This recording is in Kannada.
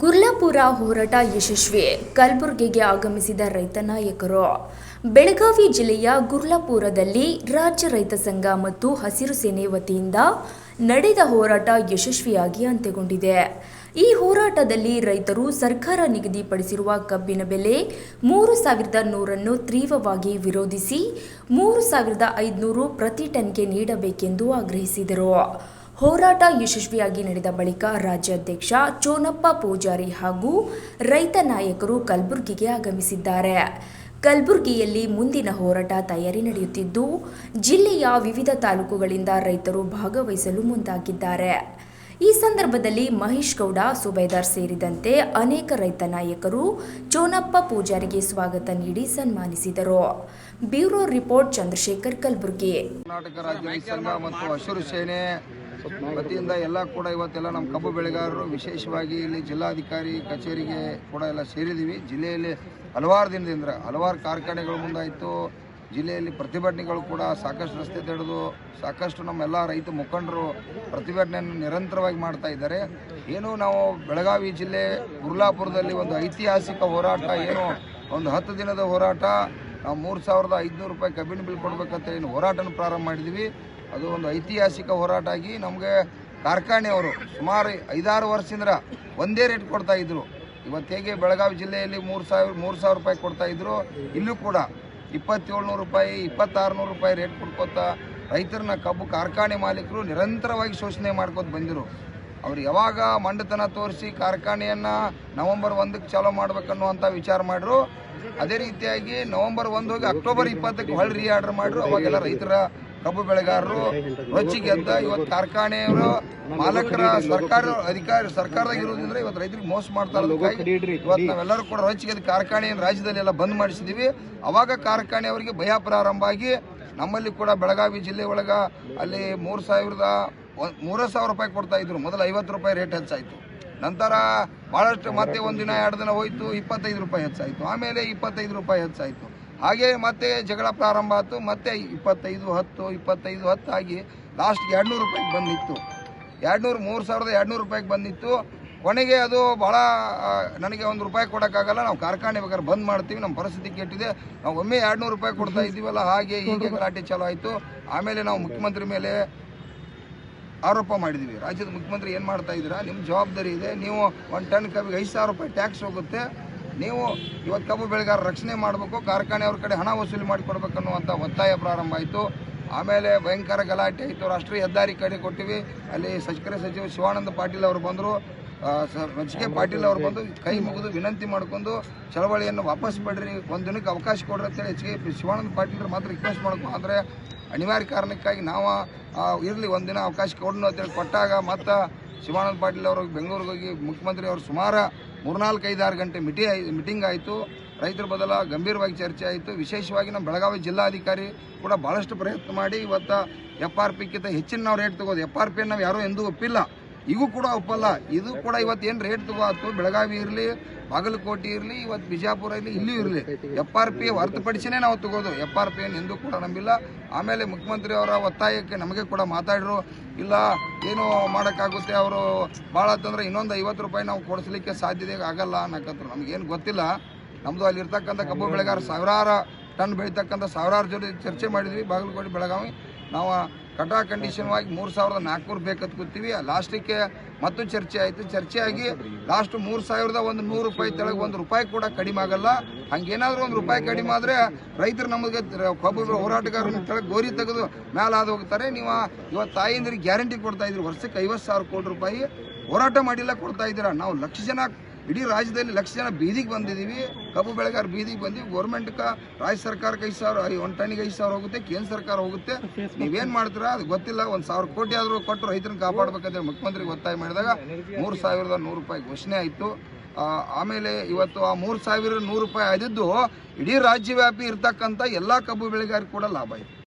ಗುರ್ಲಾಪುರ ಹೋರಾಟ ಯಶಸ್ವಿ ಕಲಬುರಗಿಗೆ ಆಗಮಿಸಿದ ರೈತ ನಾಯಕರು. ಬೆಳಗಾವಿ ಜಿಲ್ಲೆಯ ಗುರ್ಲಾಪುರದಲ್ಲಿ ರಾಜ್ಯ ರೈತ ಸಂಘ ಮತ್ತು ಹಸಿರು ಸೇನೆ ವತಿಯಿಂದ ನಡೆದ ಹೋರಾಟ ಯಶಸ್ವಿಯಾಗಿ ಅಂತ್ಯಗೊಂಡಿದೆ. ಈ ಹೋರಾಟದಲ್ಲಿ ರೈತರು ಸರ್ಕಾರ ನಿಗದಿಪಡಿಸಿರುವ ಕಬ್ಬಿನ ಬೆಲೆ ಮೂರು ಸಾವಿರದ ನೂರನ್ನು ತೀವ್ರವಾಗಿ ವಿರೋಧಿಸಿ ಮೂರು ಸಾವಿರದ ಐದುನೂರು ಪ್ರತಿ ಟನ್ಗೆ ನೀಡಬೇಕೆಂದು ಆಗ್ರಹಿಸಿದರು. ಹೋರಾಟ ಯಶಸ್ವಿಯಾಗಿ ನಡೆದ ಬಳಿಕ ರಾಜ್ಯಾಧ್ಯಕ್ಷ ಚೋನಪ್ಪ ಪೂಜಾರಿ ಹಾಗೂ ರೈತ ನಾಯಕರು ಕಲಬುರಗಿಗೆ ಆಗಮಿಸಿದ್ದಾರೆ. ಕಲಬುರಗಿಯಲ್ಲಿ ಮುಂದಿನ ಹೋರಾಟ ತಯಾರಿ ನಡೆಯುತ್ತಿದ್ದು, ಜಿಲ್ಲೆಯ ವಿವಿಧ ತಾಲೂಕುಗಳಿಂದ ರೈತರು ಭಾಗವಹಿಸಲು ಮುಂದಾಗಿದ್ದಾರೆ. ಈ ಸಂದರ್ಭದಲ್ಲಿ ಮಹೇಶ್ ಗೌಡ, ಸುಬೈದಾರ್ ಸೇರಿದಂತೆ ಅನೇಕ ರೈತ ನಾಯಕರು ಚೋನಪ್ಪ ಪೂಜಾರಿಗೆ ಸ್ವಾಗತ ನೀಡಿ ಸನ್ಮಾನಿಸಿದರು. Bureau report, Chandrashekhar, Kalaburagi. Karnataka ರಾಜ್ಯ ಮತ್ತು ಹಸಿರು ಸೇನೆ ವತಿಯಿಂದ ಎಲ್ಲ ಕೂಡ ಇವತ್ತೆಲ್ಲ ನಮ್ಮ ಕಬ್ಬು ಬೆಳೆಗಾರರು, ವಿಶೇಷವಾಗಿ ಇಲ್ಲಿ ಜಿಲ್ಲಾಧಿಕಾರಿ ಕಚೇರಿಗೆ ಕೂಡ ಎಲ್ಲ ಸೇರಿದ್ದೀವಿ ಜಿಲ್ಲೆಯಲ್ಲಿ ಹಲವಾರು ದಿನದಿಂದ, ಹಲವಾರು ಕಾರ್ಖಾನೆಗಳು ಮುಂದಾಯಿತು. ಜಿಲ್ಲೆಯಲ್ಲಿ ಪ್ರತಿಭಟನೆಗಳು ಕೂಡ ಸಾಕಷ್ಟು ರಸ್ತೆ ತಡೆದು ಸಾಕಷ್ಟು ನಮ್ಮೆಲ್ಲ ರೈತ ಮುಖಂಡರು ಪ್ರತಿಭಟನೆಯನ್ನು ನಿರಂತರವಾಗಿ ಮಾಡ್ತಾ ಇದ್ದಾರೆ. ಏನು ನಾವು ಬೆಳಗಾವಿ ಜಿಲ್ಲೆ ಗುರ್ಲಾಪುರದಲ್ಲಿ ಒಂದು ಐತಿಹಾಸಿಕ ಹೋರಾಟ, ಏನು ಒಂದು ಹತ್ತು ದಿನದ ಹೋರಾಟ, ನಾವು ಮೂರು ಸಾವಿರದ ಐದುನೂರು ರೂಪಾಯಿ ಕಬ್ಬಿನ ಬಿಲ್ ಕೊಡಬೇಕಂತ ಏನು ಹೋರಾಟನ ಪ್ರಾರಂಭ ಮಾಡಿದ್ವಿ. ಅದು ಒಂದು ಐತಿಹಾಸಿಕ ಹೋರಾಟ ಆಗಿ ನಮಗೆ ಕಾರ್ಖಾನೆಯವರು ಸುಮಾರು ಐದಾರು ವರ್ಷದಿಂದ ಒಂದೇ ರೇಟ್ ಕೊಡ್ತಾ ಇದ್ರು. ಇವತ್ತು ಹೇಗೆ ಬೆಳಗಾವಿ ಜಿಲ್ಲೆಯಲ್ಲಿ ಮೂರು ಸಾವಿರ ಮೂರು ಸಾವಿರ ರೂಪಾಯಿ ಕೊಡ್ತಾ ಇದ್ರು, ಇಲ್ಲೂ ಕೂಡ ಇಪ್ಪತ್ತೇಳ್ನೂರು ರೂಪಾಯಿ, ಇಪ್ಪತ್ತಾರುನೂರು ರೂಪಾಯಿ ರೇಟ್ ಕೊಡ್ಕೋತಾ ರೈತರನ್ನ ಕಬ್ಬು ಕಾರ್ಖಾನೆ ಮಾಲೀಕರು ನಿರಂತರವಾಗಿ ಶೋಷಣೆ ಮಾಡ್ಕೊತ ಬಂದಿರು. ಅವ್ರು ಯಾವಾಗ ಮಂಡತನ ತೋರಿಸಿ ಕಾರ್ಖಾನೆಯನ್ನು ನವೆಂಬರ್ ಒಂದಕ್ಕೆ ಚಾಲೂ ಮಾಡ್ಬೇಕನ್ನುವಂಥ ವಿಚಾರ ಮಾಡಿದ್ರು ಅದೇ ರೀತಿಯಾಗಿ ನವೆಂಬರ್ ಒಂದು ಹೋಗಿ ಅಕ್ಟೋಬರ್ ಇಪ್ಪತ್ತಕ್ಕೆ ಹೊಳ್ಳಿ ರೀ ಆರ್ಡರ್ ಮಾಡಿದ್ರು ಅವಾಗೆಲ್ಲ ರೈತರ ಕಬ್ಬು ಬೆಳೆಗಾರರು ರೊಚ್ಚಿಗೆ ಅಂತ ಇವತ್ತು ಕಾರ್ಖಾನೆಯವರು ಮಾಲಕರ ಸರ್ಕಾರ ಅಧಿಕಾರಿ ಸರ್ಕಾರದಾಗ ಇರೋದ್ರಿಂದ ಇವತ್ತು ರೈತರಿಗೆ ಮೋಸ ಮಾಡ್ತಾ ಇರೋದಕ್ಕಾಗಿ ಇವತ್ತು ನಾವೆಲ್ಲರೂ ಕೂಡ ರೊಚ್ಚಿಗೆ ಅದು ಕಾರ್ಖಾನೆಯನ್ನು ರಾಜ್ಯದಲ್ಲಿ ಎಲ್ಲ ಬಂದ್ ಮಾಡಿಸಿದೀವಿ. ಅವಾಗ ಕಾರ್ಖಾನೆಯವರಿಗೆ ಭಯ ಪ್ರಾರಂಭ ಆಗಿ ನಮ್ಮಲ್ಲಿ ಕೂಡ ಬೆಳಗಾವಿ ಜಿಲ್ಲೆ ಒಳಗ ಅಲ್ಲಿ ಮೂರು ಸಾವಿರದ ಒಂದ್- ಮೂರು ಸಾವಿರ ರೂಪಾಯಿ ಕೊಡ್ತಾ ಇದ್ರು. ಮೊದಲು ಐವತ್ತು ರೂಪಾಯಿ ರೇಟ್ ಹೆಚ್ಚಾಯ್ತು. ನಂತರ ಭಾಳಷ್ಟು ಮತ್ತೆ ಒಂದಿನ ಎರಡು ದಿನ ಹೋಯ್ತು ಇಪ್ಪತ್ತೈದು ರೂಪಾಯಿ ಹೆಚ್ಚಾಯಿತು. ಆಮೇಲೆ ಇಪ್ಪತ್ತೈದು ರೂಪಾಯಿ ಹೆಚ್ಚಾಯಿತು. ಹಾಗೆ ಮತ್ತೆ ಜಗಳ ಪ್ರಾರಂಭ ಆಯಿತು. ಮತ್ತೆ ಇಪ್ಪತ್ತೈದು ಹತ್ತು ಇಪ್ಪತ್ತೈದು ಹತ್ತು ಆಗಿ ಲಾಸ್ಟ್ ಎರಡುನೂರು ರೂಪಾಯಿಗೆ ಬಂದಿತ್ತು. ಎರಡುನೂರು, ಮೂರು ಸಾವಿರದ ಎರಡುನೂರು ರೂಪಾಯಿಗೆ ಬಂದಿತ್ತು. ಕೊನೆಗೆ ಅದು ಭಾಳ ನನಗೆ ಒಂದು ರೂಪಾಯಿ ಕೊಡೋಕ್ಕಾಗಲ್ಲ. ನಾವು ಕಾರ್ಖಾನೆ ಬೇಕಾದ್ರೆ ಬಂದ್ ಮಾಡ್ತೀವಿ. ನಮ್ಮ ಪರಿಸ್ಥಿತಿ ಕೆಟ್ಟಿದೆ. ನಾವು ಒಮ್ಮೆ ಎರಡುನೂರು ರೂಪಾಯಿ ಕೊಡ್ತಾ ಇದ್ದೀವಲ್ಲ, ಹಾಗೆ ಹೀಗೆ ಗಲಾಟೆ ಚಾಲೂ ಆಯಿತು. ಆಮೇಲೆ ನಾವು ಮುಖ್ಯಮಂತ್ರಿ ಮೇಲೆ ಆರೋಪ ಮಾಡಿದ್ದೀವಿ. ರಾಜ್ಯದ ಮುಖ್ಯಮಂತ್ರಿ ಏನು ಮಾಡ್ತಾ ಇದ್ದೀರಾ? ನಿಮ್ಮ ಜವಾಬ್ದಾರಿ ಇದೆ. ನೀವು ಒಂದು ಟನ್ ಕಬ್ಬಿಗೆ ಐದು ಸಾವಿರ ರೂಪಾಯಿ ಟ್ಯಾಕ್ಸ್ ಹೋಗುತ್ತೆ. ನೀವು ಇವತ್ತು ಕಬ್ಬು ಬೆಳೆಗಾರ ರಕ್ಷಣೆ ಮಾಡಬೇಕು ಕಾರ್ಖಾನೆಯವ್ರ ಕಡೆ ಹಣ ವಸೂಲಿ ಮಾಡಿಕೊಡ್ಬೇಕನ್ನುವಂಥ ಒತ್ತಾಯ ಪ್ರಾರಂಭ ಆಯಿತು. ಆಮೇಲೆ ಭಯಂಕರ ಗಲಾಟೆ ಆಯಿತು. ರಾಷ್ಟ್ರೀಯ ಹೆದ್ದಾರಿ ಕಡೆ ಕೊಟ್ಟಿವಿ. ಅಲ್ಲಿ ಸಚಿವರ ಸಚಿವ ಶಿವಾನಂದ ಪಾಟೀಲ್ ಅವರು ಬಂದರು. ಎಚ್ ಕೆ ಪಾಟೀಲ್ ಅವರು ಬಂದು ಕೈ ಮುಗಿದು ವಿನಂತಿ ಮಾಡ್ಕೊಂಡು ಚಳವಳಿಯನ್ನು ವಾಪಸ್ ಬಿಡ್ರಿ, ಒಂದು ದಿನಕ್ಕೆ ಅವಕಾಶ ಕೊಡ್ರಿ ಅಂತೇಳಿ ಎಚ್ ಕೆ ಶಿವಾನಂದ ಪಾಟೀಲ್ ಮಾತ್ರ ರಿಕ್ವೆಸ್ಟ್ ಮಾಡ್ಕೊ ಅಂದರೆ ಅನಿವಾರ್ಯ ಕಾರಣಕ್ಕಾಗಿ ನಾವು ಇರಲಿ ಒಂದಿನ ಅವಕಾಶ ಕೊಡೋಣ ಅಂತೇಳಿ ಕೊಟ್ಟಾಗ ಮತ್ತು ಶಿವಾನಂದ ಪಾಟೀಲ್ ಅವರು ಬೆಂಗಳೂರಿಗೆ ಹೋಗಿ ಮುಖ್ಯಮಂತ್ರಿ ಅವರು ಸುಮಾರು ಮೂರ್ನಾಲ್ಕು ಐದಾರು ಗಂಟೆ ಮಿಟಿ ಮೀಟಿಂಗ್ ಆಯಿತು. ರೈತರ ಬದಲ ಗಂಭೀರವಾಗಿ ಚರ್ಚೆ ಆಯಿತು. ವಿಶೇಷವಾಗಿ ನಮ್ಮ ಬೆಳಗಾವಿ ಜಿಲ್ಲಾಧಿಕಾರಿ ಕೂಡ ಭಾಳಷ್ಟು ಪ್ರಯತ್ನ ಮಾಡಿ ಇವತ್ತು ಎಫ್ ಆರ್ ಪಿಕ್ಕಿಂತ ಹೆಚ್ಚಿನ ನಾವು ರೇಟ್ ತಗೋದು. ಎಫ್ ಆರ್ ಪಿ ನಾವು ಯಾರೂ ಎಂದೂ ಒಪ್ಪಿಲ್ಲ. ಈಗೂ ಕೂಡ ಒಪ್ಪಲ್ಲ. ಇದು ಕೂಡ ಇವತ್ತು ಏನು ರೇಟ್ ತಗೋತು ಬೆಳಗಾವಿ ಇರಲಿ, ಬಾಗಲಕೋಟೆ ಇರಲಿ, ಇವತ್ತು ಬಿಜಾಪುರ ಇರಲಿ ಇಲ್ಲೂ ಇರಲಿ. ಎಫ್ ಆರ್ ಪಿ ಹೊರತುಪಡಿಸಿನೇ ನಾವು ತಗೋದು. ಎಫ್ ಆರ್ ಪಿ ಎಂದೂ ಕೂಡ ನಂಬಿಲ್ಲ. ಆಮೇಲೆ ಮುಖ್ಯಮಂತ್ರಿ ಅವರ ಒತ್ತಾಯಕ್ಕೆ ನಮಗೆ ಕೂಡ ಮಾತಾಡಿದ್ರು ಇಲ್ಲ, ಏನು ಮಾಡೋಕ್ಕಾಗುತ್ತೆ ಅವರು. ಭಾಳ ಅಂತಂದ್ರೆ ಇನ್ನೊಂದು ಐವತ್ತು ರೂಪಾಯಿ ನಾವು ಕೊಡಿಸ್ಲಿಕ್ಕೆ ಸಾಧ್ಯತೆ ಆಗಲ್ಲ ಅನ್ನಕತ್ರು. ನಮಗೇನು ಗೊತ್ತಿಲ್ಲ. ನಮ್ಮದು ಅಲ್ಲಿ ಇರ್ತಕ್ಕಂಥ ಕಬ್ಬು ಬೆಳೆಗಾರ ಸಾವಿರಾರು ಟನ್ ಬೆಳೀತಕ್ಕಂಥ ಸಾವಿರಾರು ಜೊತೆ ಚರ್ಚೆ ಮಾಡಿದ್ವಿ. ಬಾಗಲಕೋಟೆ, ಬೆಳಗಾವಿ. ನಾವು ಕಟಾ ಕಂಡೀಷನ್ವಾಗಿ ಮೂರು ಸಾವಿರದ ನಾಲ್ಕುನೂರು ಬೇಕಂತ ಕೂತೀವಿ. ಲಾಸ್ಟಿಗೆ ಮತ್ತು ಚರ್ಚೆ ಆಯಿತು. ಚರ್ಚೆ ಆಗಿ ಲಾಸ್ಟ್ ಮೂರು ಸಾವಿರದ ಒಂದು ನೂರು ರೂಪಾಯಿ ತೆಳಗೆ ಒಂದು ರೂಪಾಯಿ ಕೂಡ ಕಡಿಮೆ ಆಗಲ್ಲ. ಹಂಗೇನಾದರೂ ಒಂದು ರೂಪಾಯಿ ಕಡಿಮೆ ಆದರೆ ರೈತರು ನಮಗೆ ಕಬ್ಬು ಹೋರಾಟಗಾರನ ಗೋರಿ ತೆಗೆದು ಮೇಲಾದ ಹೋಗ್ತಾರೆ. ನೀವು ಇವತ್ತು ತಾಯಿಂದ್ರಿಗೆ ಗ್ಯಾರಂಟಿ ಕೊಡ್ತಾ ಇದ್ರಿ. ವರ್ಷಕ್ಕೆ ಐವತ್ತು ಸಾವಿರ ಕೋಟಿ ರೂಪಾಯಿ ಹೋರಾಟ ಮಾಡಿಲ್ಲ ಕೊಡ್ತಾ ಇದ್ದೀರಾ. ನಾವು ಲಕ್ಷ ಜನ ಇಡೀ ರಾಜ್ಯದಲ್ಲಿ ಲಕ್ಷ ಜನ ಬೀದಿಗೆ ಬಂದಿದ್ದೀವಿ. ಕಬ್ಬು ಬೆಳೆಗಾರ ಬೀದಿಗೆ ಬಂದಿವಿ ಗೌರ್ಮೆಂಟ್ಗೆ ರಾಜ್ಯ ಸರ್ಕಾರಕ್ಕೆ ಐದು ಸಾವಿರ ಒಂದು ಟನ್ನಿಗೆ ಐದು ಸಾವಿರ ಹೋಗುತ್ತೆ, ಕೇಂದ್ರ ಸರ್ಕಾರ ಹೋಗುತ್ತೆ. ನೀವೇನು ಮಾಡ್ತೀರಾ? ಅದು ಗೊತ್ತಿಲ್ಲ. ಒಂದು ಸಾವಿರ ಕೋಟಿ ಆದರೂ ಕೊಟ್ಟು ರೈತರನ್ನ ಕಾಪಾಡಬೇಕಂತ ಮುಖ್ಯಮಂತ್ರಿಗೆ ಒತ್ತಾಯ ಮಾಡಿದಾಗ ಮೂರು ಸಾವಿರದ ನೂರು ರೂಪಾಯಿ ಘೋಷಣೆ ಆಯಿತು. ಆಮೇಲೆ ಇವತ್ತು ಆ ಮೂರು ಸಾವಿರ ನೂರು ರೂಪಾಯಿ ಆದಿದ್ದು ಇಡೀ ರಾಜ್ಯವ್ಯಾಪಿ ಇರ್ತಕ್ಕಂಥ ಎಲ್ಲ ಕಬ್ಬು ಬೆಳೆಗಾರಿಗೆ ಕೂಡ ಲಾಭ ಆಯಿತು.